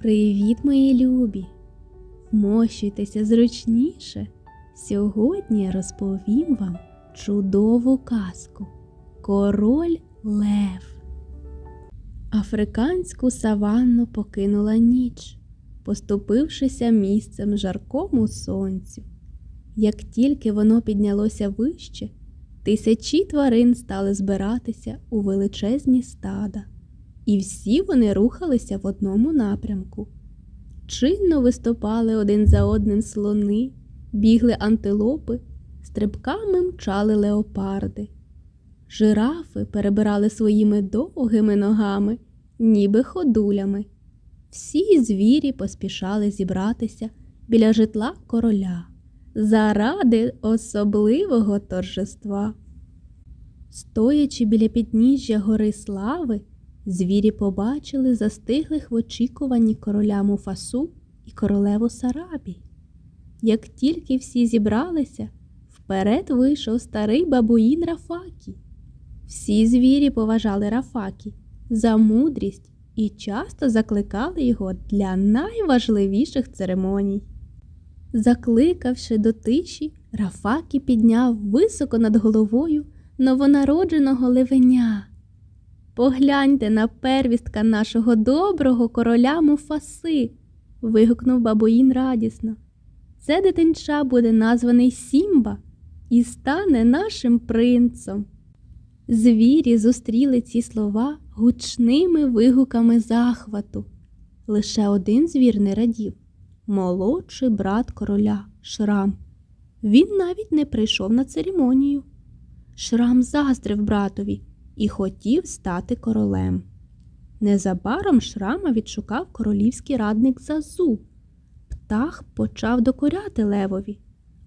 Привіт, мої любі! Вмощуйтеся зручніше. Сьогодні розповім вам чудову казку Король Лев. Африканську саванну покинула ніч, поступившися місцем жаркому сонцю. Як тільки воно піднялося вище, тисячі тварин стали збиратися у величезні стада, і всі вони рухалися в одному напрямку. Чинно виступали один за одним слони, бігли антилопи, стрибками мчали леопарди. Жирафи перебирали своїми довгими ногами, ніби ходулями. Всі звірі поспішали зібратися біля житла короля заради особливого торжества. Стоячи біля підніжжя гори слави, звірі побачили застиглих в очікуванні короля Муфасу і королеву Сарабі. Як тільки всі зібралися, вперед вийшов старий бабуїн Рафакі. Всі звірі поважали Рафакі за мудрість і часто закликали його для найважливіших церемоній. Закликавши до тиші, Рафакі підняв високо над головою новонародженого левеня. Погляньте на первістка нашого доброго короля Муфаси. вигукнув бабуїн радісно. Це дитинча буде названий Сімба і стане нашим принцем. Звірі зустріли ці слова гучними вигуками захвату. Лише один звір не радів молодший брат короля Шрам. Він навіть не прийшов на церемонію. Шрам заздрив братові і хотів стати королем. Незабаром Шрама відшукав королівський радник Зазу. Птах почав докоряти левові,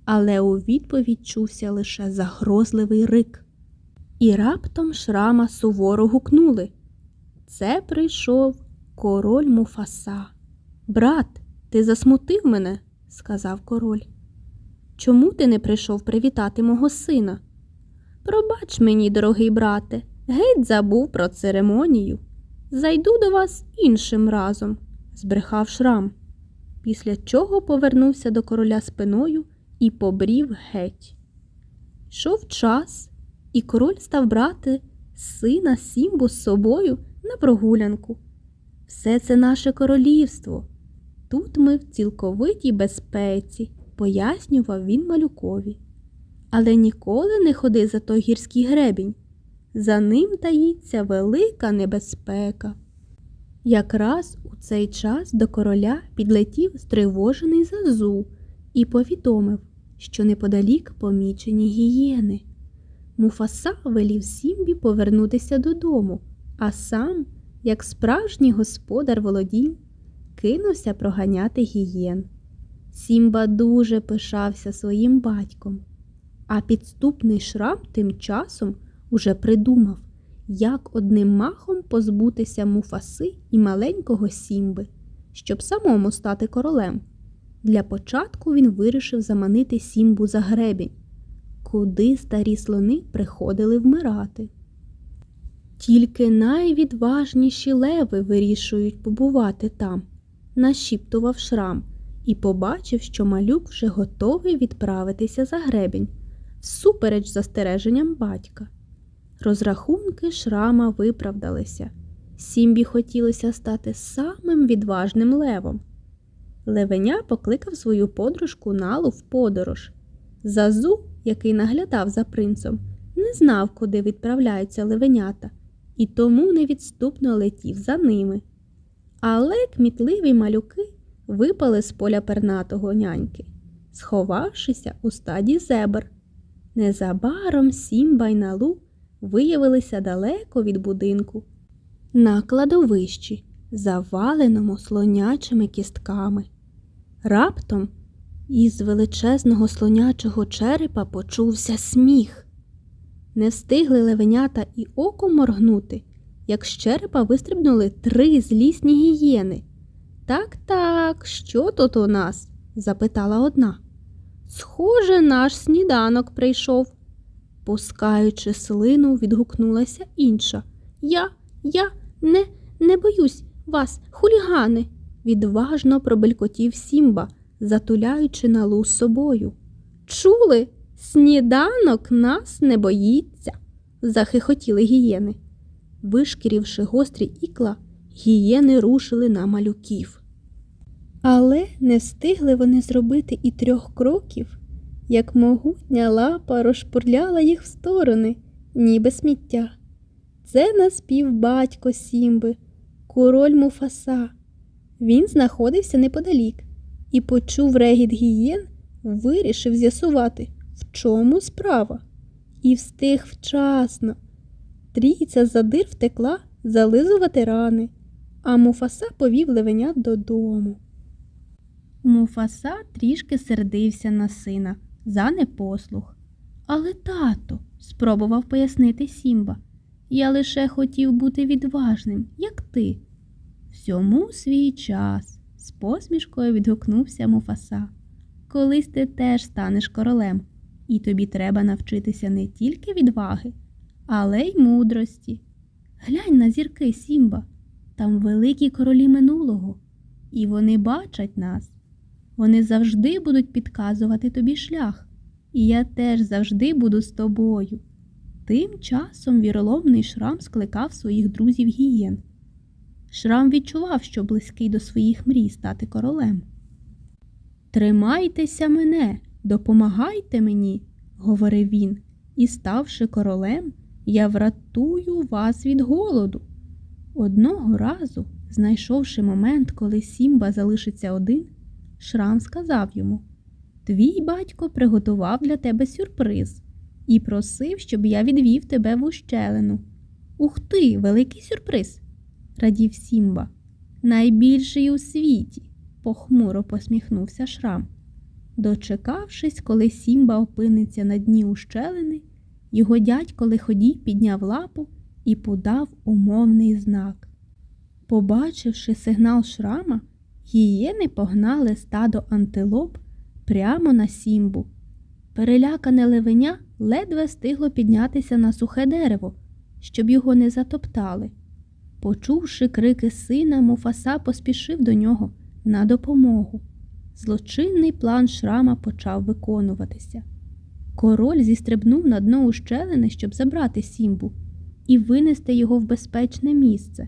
але у відповідь чувся лише загрозливий рик. І раптом Шрама суворо гукнули. Це прийшов король Муфаса. Брат, ти засмутив мене, сказав король. Чому ти не прийшов привітати мого сина? Пробач мені, дорогий брате, геть забув про церемонію. Зайду до вас іншим разом, збрехав шрам, після чого повернувся до короля спиною і побрів геть. Йшов час, і король став брати сина Сімбу з собою на прогулянку. Все це наше королівство. Тут ми в цілковитій безпеці, пояснював він малюкові. Але ніколи не ходи за той гірський гребінь. За ним таїться велика небезпека. Якраз у цей час до короля підлетів стривожений зазу і повідомив, що неподалік помічені гієни. Муфаса велів Сімбі повернутися додому, а сам, як справжній господар володінь, кинувся проганяти гієн. Сімба дуже пишався своїм батьком, а підступний шрам тим часом уже придумав, як одним махом позбутися муфаси і маленького Сімби, щоб самому стати королем. Для початку він вирішив заманити Сімбу за гребінь, куди старі слони приходили вмирати. Тільки найвідважніші леви вирішують побувати там нашіптував шрам і побачив, що малюк вже готовий відправитися за гребінь, всупереч застереженням батька. Розрахунки шрама виправдалися. Сімбі хотілося стати самим відважним левом. Левеня покликав свою подружку Налу в подорож. Зазу, який наглядав за принцем, не знав, куди відправляються левенята, і тому невідступно летів за ними. Але кмітливі малюки випали з поля пернатого няньки, сховавшися у стаді зебр. Незабаром Сімба й Налу виявилися далеко від будинку, на кладовищі, заваленому слонячими кістками. Раптом із величезного слонячого черепа почувся сміх. Не встигли левенята і оком моргнути як з черепа вистрибнули три злісні гієни. Так, так, що тут у нас? запитала одна. Схоже, наш сніданок прийшов. Пускаючи слину, відгукнулася інша. Я, я не, не боюсь вас, хулігани. відважно пробелькотів Сімба, затуляючи налу собою. Чули? Сніданок нас не боїться, захихотіли гієни. Вишкірівши гострі ікла, гієни рушили на малюків. Але не встигли вони зробити і трьох кроків, як могутня лапа розшпурляла їх в сторони, ніби сміття. Це наспів батько Сімби, король Муфаса. Він знаходився неподалік і почув регіт гієн, вирішив з'ясувати, в чому справа, і встиг вчасно. Трійця задир втекла зализувати рани, а Муфаса повів левенят додому. Муфаса трішки сердився на сина за непослух. Але тато, спробував пояснити Сімба, я лише хотів бути відважним, як ти. Всьому свій час, з посмішкою відгукнувся Муфаса. Колись ти теж станеш королем, і тобі треба навчитися не тільки відваги, але й мудрості. Глянь на зірки Сімба, там великі королі минулого, і вони бачать нас. Вони завжди будуть підказувати тобі шлях, і я теж завжди буду з тобою. Тим часом віроломний Шрам скликав своїх друзів гієн. Шрам відчував, що близький до своїх мрій стати королем. Тримайтеся мене, допомагайте мені, говорив він, і, ставши королем, я врятую вас від голоду. Одного разу, знайшовши момент, коли Сімба залишиться один, Шрам сказав йому Твій батько приготував для тебе сюрприз і просив, щоб я відвів тебе в ущелину. Ух ти, великий сюрприз, радів Сімба. Найбільший у світі, похмуро посміхнувся Шрам. Дочекавшись, коли Сімба опиниться на дні ущелини, його дядько лиходій підняв лапу і подав умовний знак. Побачивши сигнал шрама, гієни погнали стадо антилоп прямо на сімбу. Перелякане левеня ледве встигло піднятися на сухе дерево, щоб його не затоптали. Почувши крики сина, Муфаса поспішив до нього на допомогу. Злочинний план шрама почав виконуватися. Король зістрибнув на дно ущелини, щоб забрати Сімбу і винести його в безпечне місце.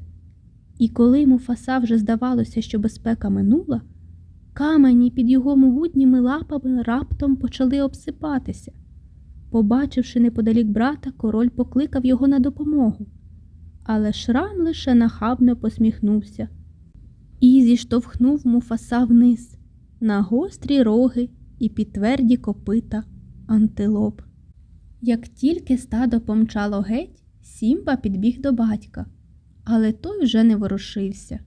І коли Муфаса вже здавалося, що безпека минула, камені під його могутніми лапами раптом почали обсипатися. Побачивши неподалік брата, король покликав його на допомогу. Але шрам лише нахабно посміхнувся і зіштовхнув Муфаса вниз на гострі роги і підтверді копита антилоп. Як тільки стадо помчало геть, Сімба підбіг до батька, але той вже не ворушився.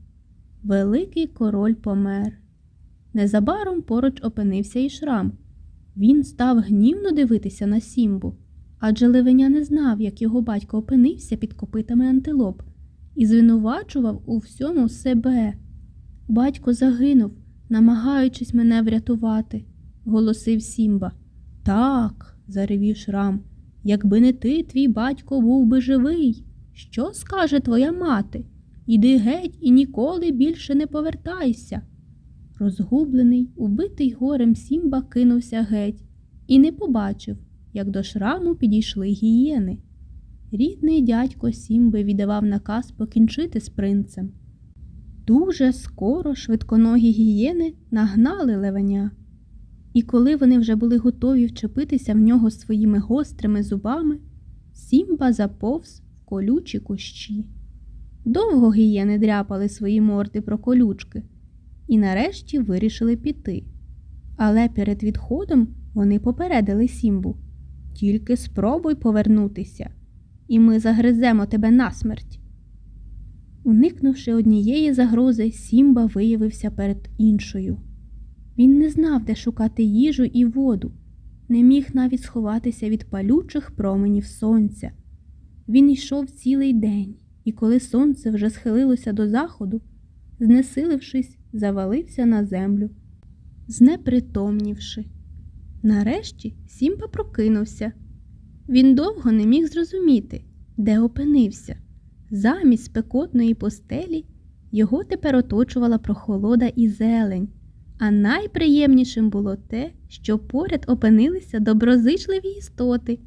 Великий король помер. Незабаром поруч опинився і шрам. Він став гнівно дивитися на Сімбу, адже Левеня не знав, як його батько опинився під копитами антилоп, і звинувачував у всьому себе. Батько загинув, намагаючись мене врятувати, голосив Сімба. Так, заревів Шрам, якби не ти, твій батько був би живий. Що скаже твоя мати? Іди геть і ніколи більше не повертайся. Розгублений, убитий горем Сімба кинувся геть і не побачив, як до шраму підійшли гієни. Рідний дядько Сімби віддавав наказ покінчити з принцем. Дуже скоро швидконогі гієни нагнали левеня. І коли вони вже були готові вчепитися в нього своїми гострими зубами, Сімба заповз колючі кущі. Довго гієни дряпали свої морди про колючки і нарешті вирішили піти. Але перед відходом вони попередили Сімбу тільки спробуй повернутися, і ми загриземо тебе насмерть. Уникнувши однієї загрози, Сімба виявився перед іншою. Він не знав, де шукати їжу і воду, не міг навіть сховатися від палючих променів сонця. Він йшов цілий день, і коли сонце вже схилилося до заходу, знесилившись, завалився на землю, знепритомнівши. Нарешті Сімба прокинувся. Він довго не міг зрозуміти, де опинився. Замість спекотної постелі Його тепер оточувала прохолода і зелень, а найприємнішим було те, що поряд опинилися доброзичливі істоти.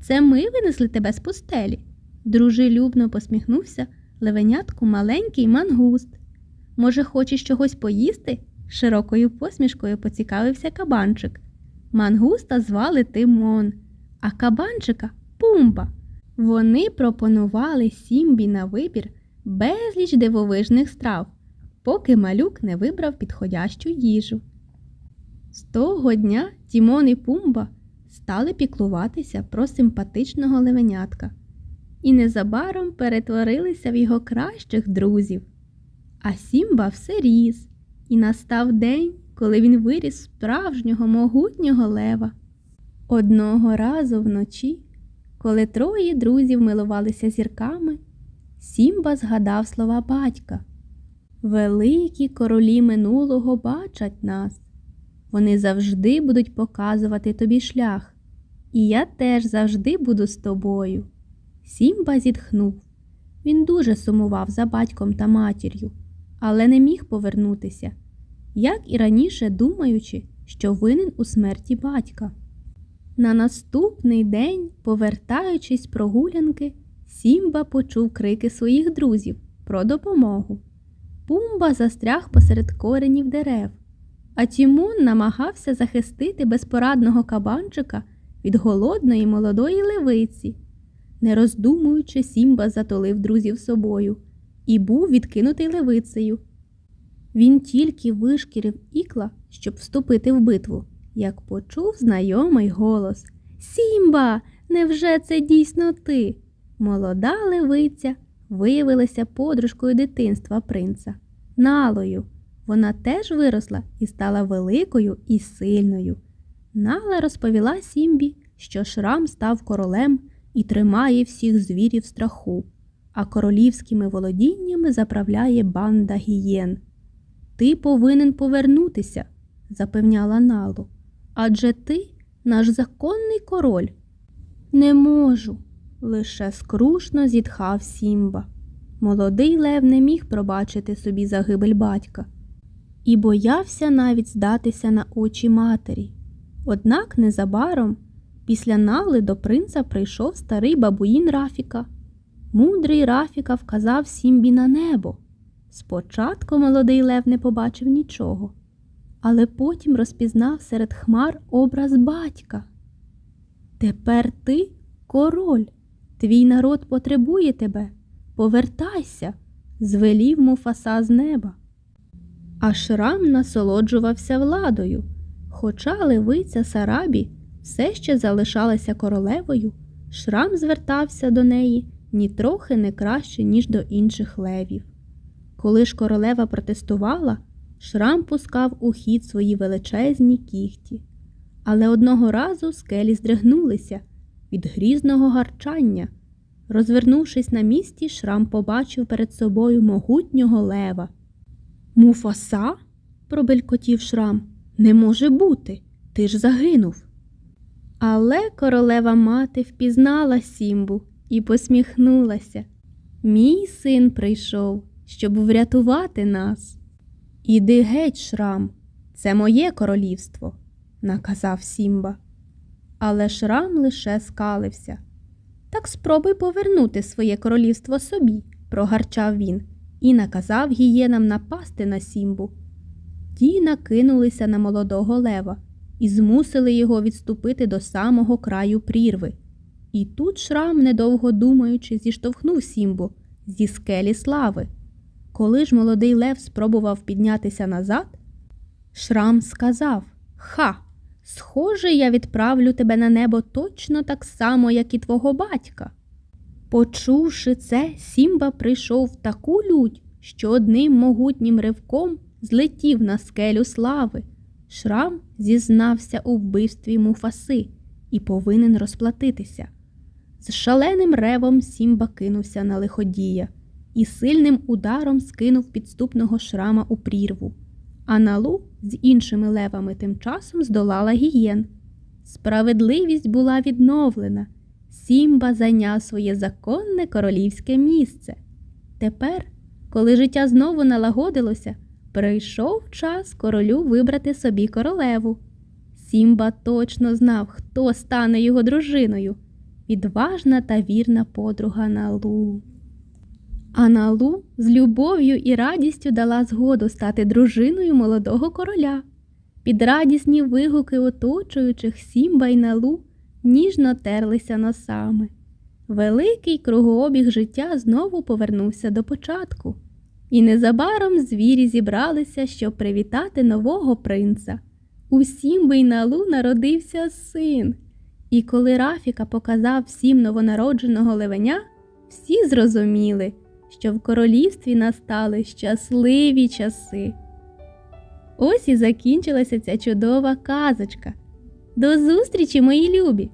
Це ми винесли тебе з пустелі, дружелюбно посміхнувся левенятку маленький мангуст. Може, хочеш чогось поїсти? широкою посмішкою поцікавився кабанчик. Мангуста звали Тимон, а кабанчика Пумба. Вони пропонували Сімбі на вибір безліч дивовижних страв, поки малюк не вибрав підходящу їжу. З того дня Тімон і Пумба стали піклуватися про симпатичного левенятка і незабаром перетворилися в його кращих друзів. А Сімба все ріс, і настав день, коли він виріс справжнього могутнього лева. Одного разу вночі, коли троє друзів милувалися зірками, Сімба згадав слова батька. Великі королі минулого бачать нас. Вони завжди будуть показувати тобі шлях, і я теж завжди буду з тобою. Сімба зітхнув. Він дуже сумував за батьком та матір'ю, але не міг повернутися, як і раніше думаючи, що винен у смерті батька. На наступний день, повертаючись з прогулянки, Сімба почув крики своїх друзів про допомогу. Пумба застряг посеред коренів дерев, а Тімон намагався захистити безпорадного кабанчика від голодної молодої левиці. Не роздумуючи, Сімба затолив друзів собою і був відкинутий левицею. Він тільки вишкірив ікла, щоб вступити в битву, як почув знайомий голос Сімба, невже це дійсно ти? Молода левиця виявилася подружкою дитинства принца, налою. Вона теж виросла і стала великою і сильною. Нала розповіла Сімбі, що Шрам став королем і тримає всіх звірів страху, а королівськими володіннями заправляє банда гієн. Ти повинен повернутися, запевняла Налу, адже ти наш законний король. Не можу, лише скрушно зітхав Сімба. Молодий Лев не міг пробачити собі загибель батька і боявся навіть здатися на очі матері. Однак незабаром після Нали до принца прийшов старий бабуїн Рафіка. Мудрий Рафіка вказав Сімбі на небо. Спочатку молодий Лев не побачив нічого, але потім розпізнав серед хмар образ батька. Тепер ти король, твій народ потребує тебе. Повертайся, звелів Муфаса з неба. А Шрам насолоджувався владою, хоча левиця Сарабі все ще залишалася королевою, Шрам звертався до неї нітрохи не краще, ніж до інших левів. Коли ж королева протестувала, Шрам пускав у хід свої величезні кіхті. Але одного разу скелі здригнулися від грізного гарчання. Розвернувшись на місці, Шрам побачив перед собою могутнього лева. Муфаса? пробелькотів Шрам. Не може бути. Ти ж загинув. Але королева мати впізнала Сімбу і посміхнулася. Мій син прийшов, щоб врятувати нас. Іди геть, Шрам, це моє королівство, наказав Сімба. Але Шрам лише скалився. Так спробуй повернути своє королівство собі, прогарчав він, і наказав гієнам напасти на Сімбу. Ті накинулися на молодого лева і змусили його відступити до самого краю прірви. І тут Шрам, недовго думаючи, зіштовхнув Сімбу зі скелі слави. Коли ж молодий лев спробував піднятися назад, Шрам сказав Ха, схоже, я відправлю тебе на небо точно так само, як і твого батька. Почувши це, Сімба прийшов в таку лють, що одним могутнім ривком злетів на скелю слави. Шрам зізнався у вбивстві муфаси і повинен розплатитися. З шаленим ревом Сімба кинувся на лиходія і сильним ударом скинув підступного шрама у прірву. А налу з іншими левами тим часом здолала гієн. Справедливість була відновлена. Сімба зайняв своє законне королівське місце. Тепер Коли життя знову налагодилося, прийшов час королю вибрати собі королеву. Сімба точно знав, хто стане його дружиною відважна та вірна подруга Налу. А Налу з любов'ю і радістю дала згоду стати дружиною молодого короля. Під радісні вигуки оточуючих Сімба й Налу ніжно терлися носами. Великий кругообіг життя знову повернувся до початку, і незабаром звірі зібралися, щоб привітати нового принца. У Сімби й Налу народився син. І коли Рафіка показав всім новонародженого левеня, всі зрозуміли, що в королівстві настали щасливі часи. Ось і закінчилася ця чудова казочка. До зустрічі, мої любі!